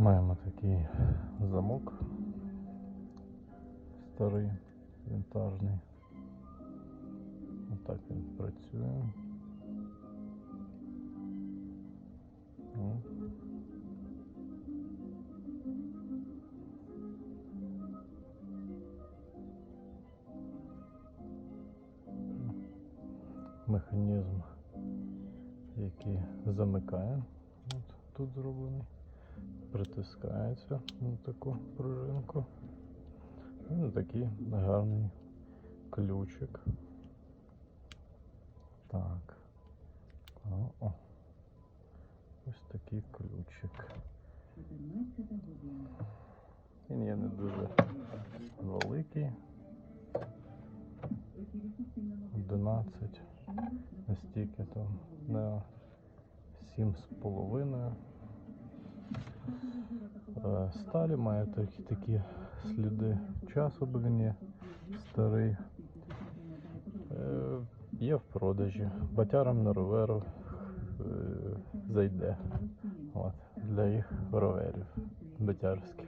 Маємо такий замок старий, вінтажний. Отак він працює. Механізм, який замикає. Тут зроблений. Притискається на таку пружинку. Ну, такий гарний ключик. Так. О, о. Ось такий ключик. Він є не дуже великий. 11. Настільки там на 7,5. Е, Сталі має такі, такі сліди часу, бо він є старий. Е, Є в продажі. Батярам на роверу е, зайде. От, для їх роверів батярських.